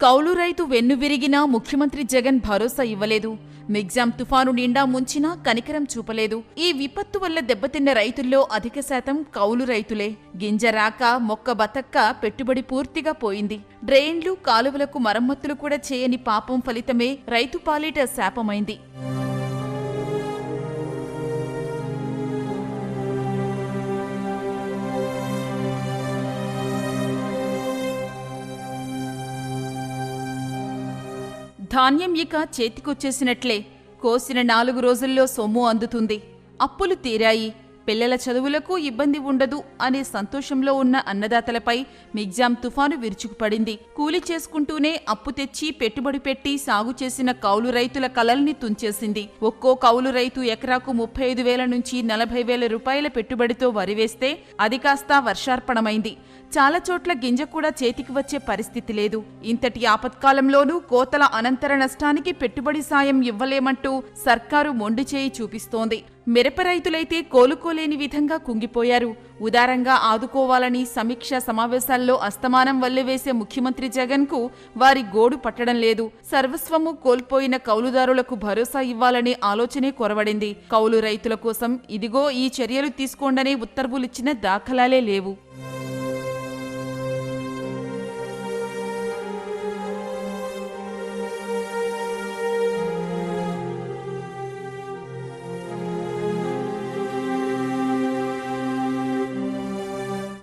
కౌలు రైతు వెన్నువిరిగినా ముఖ్యమంత్రి జగన్ భరోసా ఇవ్వలేదు. మిగ్జాం తుఫాను నిండా ముంచినా కనికరం చూపలేదు. ఈ విపత్తు వల్ల దెబ్బతిన్న రైతుల్లో అధిక శాతం కౌలు రైతులే. గింజ రాక మొక్క బతక్క పెట్టుబడి పూర్తిగా పోయింది. డ్రైన్లు కాలువలకు మరమ్మతులు కూడా చేయని పాపం ఫలితమే రైతు పాలిట శాపమైంది. ధాన్యం ఇక చేతికొచ్చేసినట్లే. కోసిన నాలుగు రోజుల్లో సొమ్ము అందుతుంది. అప్పులు తీరాయి. పిల్లల చదువులకు ఇబ్బంది ఉండదు అనే సంతోషంలో ఉన్న అన్నదాతలపై మిగ్జాం తుఫాను విరుచుకుపడింది. కూలి చేసుకుంటూనే అప్పు తెచ్చి పెట్టుబడి పెట్టి సాగు చేసిన కౌలు రైతుల కలల్ని తుంచేసింది. ఒక్కో కౌలు రైతు ఎకరాకు ముప్పై ఐదు వేల నుంచి నలభై వేల రూపాయల పెట్టుబడితో వరి వేస్తే అది కాస్త వర్షార్పణమైంది. చాలా చోట్ల గింజ కూడా చేతికి వచ్చే పరిస్థితి లేదు. ఇంతటి ఆపత్కాలంలోనూ కోతల అనంతర నష్టానికి పెట్టుబడి సాయం ఇవ్వలేమంటూ సర్కారు మొండి చేయి చూపిస్తోంది. మిరప రైతులైతే కోలుకోలేని విధంగా కుంగిపోయారు. ఉదారంగా ఆదుకోవాలని సమీక్ష సమావేశాల్లో అస్తమానం వల్లెవేసే ముఖ్యమంత్రి జగన్కు వారి గోడు పట్టడం లేదు. సర్వస్వము కోల్పోయిన కౌలుదారులకు భరోసా ఇవ్వాలనే ఆలోచనే కొరవడింది. కౌలు రైతుల కోసం ఇదిగో ఈ చర్యలు తీసుకోండనే ఉత్తర్వులిచ్చిన దాఖలాలే లేవు.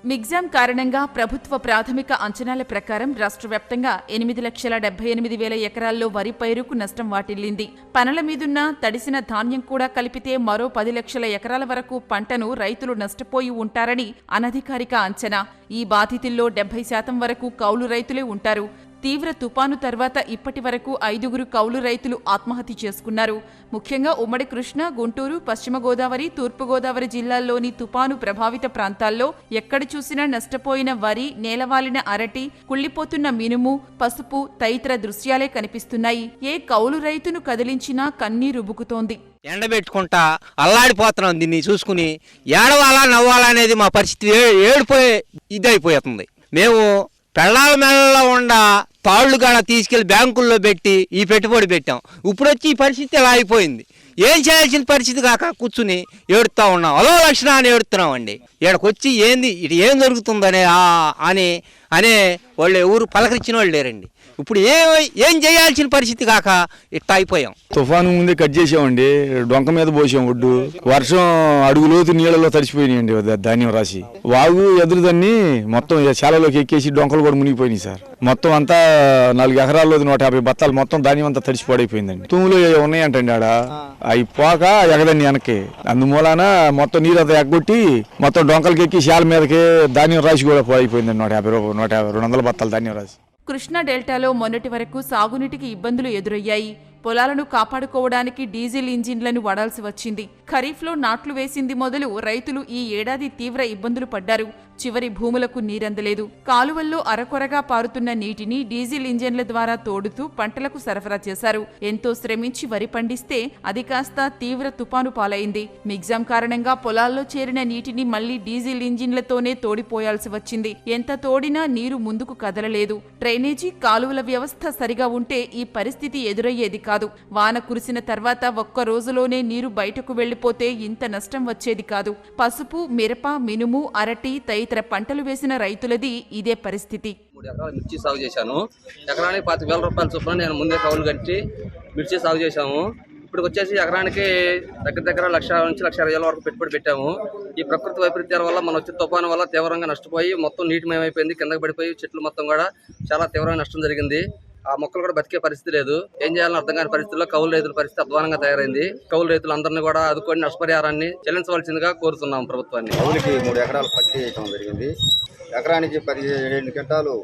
మిగ్జాం కారణంగా ప్రభుత్వ ప్రాథమిక అంచనాల ప్రకారం రాష్ట్ర వ్యాప్తంగా ఎనిమిది లక్షల డెబ్బై ఎనిమిది వేల ఎకరాల్లో వరి పైరుకు నష్టం వాటిల్లింది. పనుల మీదున్న తడిసిన ధాన్యం కూడా కలిపితే మరో పది లక్షల ఎకరాల వరకు పంటను రైతులు నష్టపోయి ఉంటారని అనధికారిక అంచనా. ఈ బాధితుల్లో డెబ్బై శాతం వరకు కౌలు రైతులే ఉంటారు. తీవ్ర తుపాను తర్వాత ఇప్పటి వరకు ఐదుగురు కౌలు రైతులు ఆత్మహత్య చేసుకున్నారు. ముఖ్యంగా ఉమ్మడి కృష్ణ గుంటూరు పశ్చిమ గోదావరి తూర్పు గోదావరి జిల్లాల్లోని తుపాను ప్రభావిత ప్రాంతాల్లో ఎక్కడ చూసినా నష్టపోయిన వరి నేలవాలిన అరటి కుళ్ళిపోతున్న మినుము పసుపు తదితర దృశ్యాలే కనిపిస్తున్నాయి. ఏ కౌలు రైతును కదిలించినా కన్నీరుబుకుతోంది ఎండబెట్టుకుంటా అల్లాడిపోతున్నాం దీన్ని చూసుకుని ఏడవాలా నవ్వాలా అనేది మా పరిస్థితి ఏడిపోయే ఏడిపోయే ఇదైపోతుంది మేము పెళ్ళాల మెళ్ళలో ఉండ తాళ్ళు కాడ తీసుకెళ్ళి బ్యాంకుల్లో పెట్టి ఈ పెట్టుబడి పెట్టాం. ఇప్పుడు వచ్చి ఈ పరిస్థితి ఇలా అయిపోయింది? ఏం చేయాల్సిన పరిస్థితి కాక కూర్చుని ఏడుతా ఉన్నాం. అలో లక్షణ అని ఏడుతున్నామండి. ఇక్కడికొచ్చి ఏంది ఇటు ఏం జరుగుతుందనే అని అనే వాళ్ళు ఎవరు పలకరించిన వాళ్ళు లేరండి. ఇప్పుడు ఏం ఏం చేయాల్సిన పరిస్థితి కాక ఇట్లా అయిపోయాం. తుఫాను ముందే కట్ చేసామండి. డొంక మీద పోసాం ఒడ్డు. వర్షం అడుగులోతు నీళ్ళలో తడిచిపోయినాయండి ధాన్యం రాసి. వాగు ఎదురుదన్ని మొత్తం శాలలోకి ఎక్కేసి డొంకలు కూడా మునిగిపోయినాయి సార్. మొత్తం అంతా నాలుగు ఎకరాల్లో నూట యాభై బత్తాలు మొత్తం ధాన్యం అంతా తడిచి పడైపోయిందండి తూములు ఉన్నాయంటండి ఆడ. అవి పోక ఎగదండి వెనక్కి. అందుమూలన మొత్తం నీరు అంతా ఎగ్గొట్టి మొత్తం డొంకలకి ఎక్కి శాల మీదకి ధాన్యం రాసి కూడా పడిపోయిందండి నూట యాభై రూపాయలు నూట యాభై రెండు వందల బత్తాలు ధాన్యం రాసి. కృష్ణా డెల్టాలో మొన్నటి వరకు సాగునీటికి ఇబ్బందులు ఎదురయ్యాయి. పొలాలను కాపాడుకోవడానికి డీజిల్ ఇంజిన్లను వాడాల్సి వచ్చింది. ఖరీఫ్లో నాట్లు వేసింది మొదలు రైతులు ఈ ఏడాది తీవ్ర ఇబ్బందులు పడ్డారు. చివరి భూములకు నీరందలేదు. కాలువల్లో అరకొరగా పారుతున్న నీటిని డీజిల్ ఇంజన్ల ద్వారా తోడుతూ పంటలకు సరఫరా చేశారు. ఎంతో శ్రమించి వరి పండిస్తే అది కాస్త తీవ్ర తుపాను పాలైంది. మిగ్జాం కారణంగా పొలాల్లో చేరిన నీటిని మళ్ళీ డీజిల్ ఇంజిన్లతోనే తోడిపోయాల్సి వచ్చింది. ఎంత తోడినా నీరు ముందుకు కదలలేదు. డ్రైనేజీ కాలువల వ్యవస్థ సరిగా ఉంటే ఈ పరిస్థితి ఎదురయ్యేది కాదు. వాన కురిసిన తర్వాత ఒక్క రోజులోనే నీరు బయటకు వెళ్ళిపోతే ఇంత నష్టం వచ్చేది కాదు. పసుపు మిరప మినుము అరటి తదితర పంటలు వేసిన రైతులది ఇదే పరిస్థితి. మూడు ఎకరాల మిర్చి సాగు చేశాను. ఎకరానికి పాతి వేల రూపాయల చొప్పున నేను ముందే కౌలు కట్టి మిర్చి సాగు చేశాము. ఇప్పుడు వచ్చేసి ఎకరానికి దగ్గర దగ్గర లక్ష నుంచి లక్ష ఇరవై వరకు పెట్టుబడి పెట్టాము. ఈ ప్రకృతి వైపరీత్యాల వల్ల మన వచ్చే తుఫాను వల్ల తీవ్రంగా నష్టపోయి మొత్తం నీటిమయమైపోయింది కిందకి పడిపోయి చెట్లు మొత్తం కూడా చాలా తీవ్రమైన నష్టం జరిగింది. ఆ మొక్కలు కూడా బతికే పరిస్థితి లేదు. ఏం చేయాలని అర్థం కాని పరిస్థితుల్లో కౌలు రైతుల పరిస్థితి అధ్వానంగా తయారైంది. కౌలు రైతులందరినీ కూడా ఆదుకొని నష్టపరిహారాన్ని చెల్లించవలసిందిగా కోరుతున్నాం ప్రభుత్వాన్ని. కౌలుకి మూడు ఎకరాలు పత్తి వేయటం జరిగింది. ఎకరానికి పదిహేడు క్వింటాలు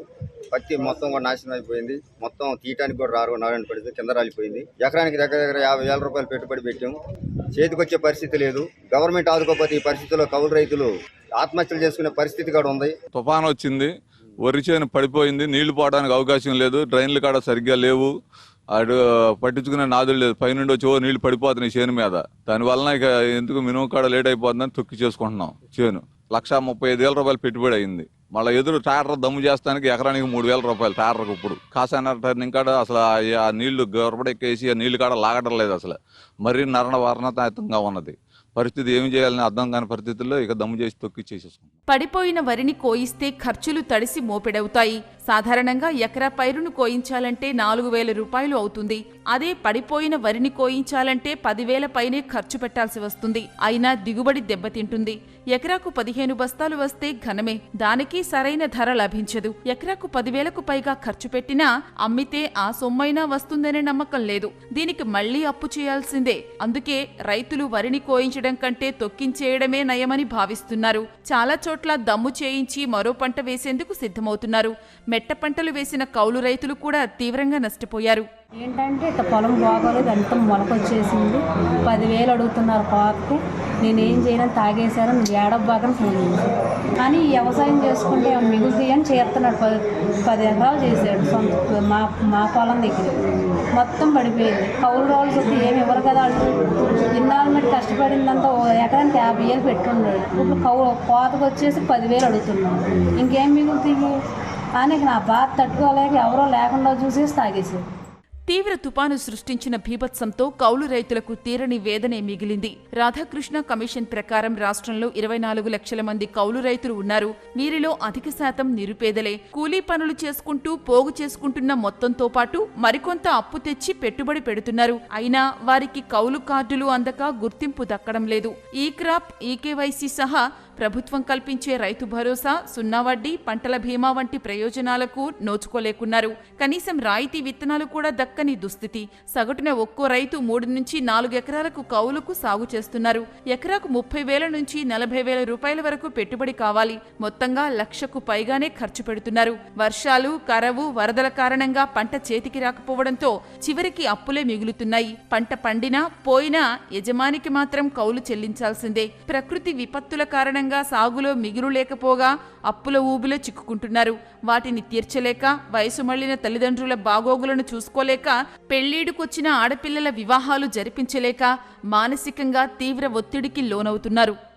పత్తి మొత్తం కూడా నాశనం అయిపోయింది. మొత్తం తీయటానికి కూడా రారు నారాయణ పడితే కింద రాలిపోయింది. ఎకరానికి దగ్గర దగ్గర యాభై వేల రూపాయలు పెట్టుబడి పెట్టాం చేతికొచ్చే పరిస్థితి లేదు. గవర్నమెంట్ ఆదుకోకపోతే ఈ పరిస్థితిలో కౌలు రైతులు ఆత్మహత్యలు చేసుకునే పరిస్థితి కూడా ఉంది. తుఫాన్ వచ్చింది. వరి చేను పడిపోయింది నీళ్ళు పోవడానికి అవకాశం లేదు డ్రైన్లు కాడ సరిగ్గా లేవు. అటు పట్టించుకునే నాదులు లేదు పైనుండి వచ్చి నీళ్ళు పడిపోతున్నాయి చేను మీద. దానివల్ల ఇక ఎందుకు మినుము కాడ లేట్ అయిపోతుందని తొక్కి చేసుకుంటున్నాం చేను. లక్ష ముప్పై ఐదు వేల రూపాయలు పెట్టుబడి అయింది. మళ్ళీ ఎదురు ట్రాక్టర్ దమ్ము చేస్తానికి ఎకరానికి మూడు వేల రూపాయలు ట్రాక్టర్కి ఇప్పుడు. కాసాన టర్నింగ్ కాడ అసలు ఆ- ఆ నీళ్ళు గొరబడెక్కేసి ఆ నీళ్ళు కాడ లాగడం లేదు అసలు. మరీ నరణ వర్ణతాయుతంగా ఉన్నది. పరిస్థితి ఏమి చేయాలని అర్థం కాని పరిస్థితుల్లో ఇక దమ్ము చేసి తొక్కి చేసేసుకుంటాం పడిపోయిన వరిని కోయిస్తే ఖర్చులు తడిసి మోపెడవుతాయి. సాధారణంగా ఎకరా పైరును కోయించాలంటే నాలుగు వేల రూపాయలు అవుతుంది. అదే పడిపోయిన వరిని కోయించాలంటే పదివేల పైనే ఖర్చు పెట్టాల్సి వస్తుంది. అయినా దిగుబడి దెబ్బతింటుంది. ఎకరాకు పదిహేను బస్తాలు వస్తే ఘనమే. దానికి సరైన ధర లభించదు. ఎకరాకు పదివేలకు పైగా ఖర్చు పెట్టినా అమ్మితే ఆ సొమ్మైనా వస్తుందనే నమ్మకం లేదు. దీనికి మళ్ళీ అప్పు చేయాల్సిందే. అందుకే రైతులు వరిని కోయించడం కంటే తొక్కించేయడమే నయమని భావిస్తున్నారు. చాలా చోట్ల దమ్ము చేయించి మరో పంట వేసేందుకు సిద్ధమవుతున్నారు. మెట్ట పంటలు వేసిన కౌలు రైతులు కూడా తీవ్రంగా నష్టపోయారు. ఏంటంటే ఇట్లా పొలం బాగోలేదు అంత మొలకొచ్చేసింది. పదివేలు అడుగుతున్నారు కోతకి. నేనేం చేయను తాగేశారు నువ్వు ఏడబ్బాకని ఫోన్ కానీ వ్యవసాయం చేసుకుంటే మిగులుతాయి అని చేస్తున్నాడు. పది పది ఎకరాలు చేశాడు సొంత మా మా పొలం దగ్గర. మొత్తం పడిపోయింది. కౌలు రోజులు వస్తే ఏమి ఇవ్వరు కదా వాళ్ళు. ఇన్నాళ్ళు మరి కష్టపడిందంతా ఓ ఎకరానికి యాభై వేలు పెట్టున్నాడు ఇప్పుడు కౌ కోతకు వచ్చేసి పదివేలు అడుగుతున్నాడు. ఇంకేం మిగులుతాయి కానీ నా బాధ తట్టుకోలేక ఎవరో లేకుండా చూసేసి తాగేసారు తీవ్ర తుపాను సృష్టించిన భీభత్సంతో కౌలు రైతులకు తీరని వేదనే మిగిలింది. రాధాకృష్ణ కమిషన్ ప్రకారం రాష్ట్రంలో ఇరవై నాలుగు లక్షల మంది కౌలు రైతులు ఉన్నారు. వీరిలో అధిక శాతం నిరుపేదలే. కూలీ పనులు చేసుకుంటూ పోగు చేసుకుంటున్న మొత్తంతో పాటు మరికొంత అప్పు తెచ్చి పెట్టుబడి పెడుతున్నారు. అయినా వారికి కౌలు కార్డులు అందక గుర్తింపు దక్కడం లేదు. ఈ క్రాప్ ఈకేవైసీ సహా ప్రభుత్వం కల్పించే రైతు భరోసా సున్నా వడ్డీ పంటల బీమా వంటి ప్రయోజనాలకు నోచుకోలేకున్నారు. కనీసం రాయితీ విత్తనాలు కూడా దక్కని దుస్థితి. సగటున ఒక్కో రైతు మూడు నుంచి నాలుగు ఎకరాలకు కౌలుకు సాగు చేస్తున్నారు. ఎకరాకు ముప్పై వేల నుంచి నలభై వేల రూపాయల వరకు పెట్టుబడి కావాలి. మొత్తంగా లక్షకు పైగానే ఖర్చు పెడుతున్నారు. వర్షాలు కరవు వరదల కారణంగా పంట చేతికి రాకపోవడంతో చివరికి అప్పులే మిగులుతున్నాయి. పంట పండినా పోయినా యజమానికి మాత్రం కౌలు చెల్లించాల్సిందే. ప్రకృతి విపత్తుల కారణంగా సాగులో మిగులు లేకపోగా అప్పుల ఊబిలో చిక్కుకుంటున్నారు. వాటిని తీర్చలేక వయసు మళ్ళిన తల్లిదండ్రుల బాగోగులను చూసుకోలేక పెళ్ళీడుకొచ్చిన ఆడపిల్లల వివాహాలు జరిపించలేక మానసికంగా తీవ్ర ఒత్తిడికి లోనవుతున్నారు.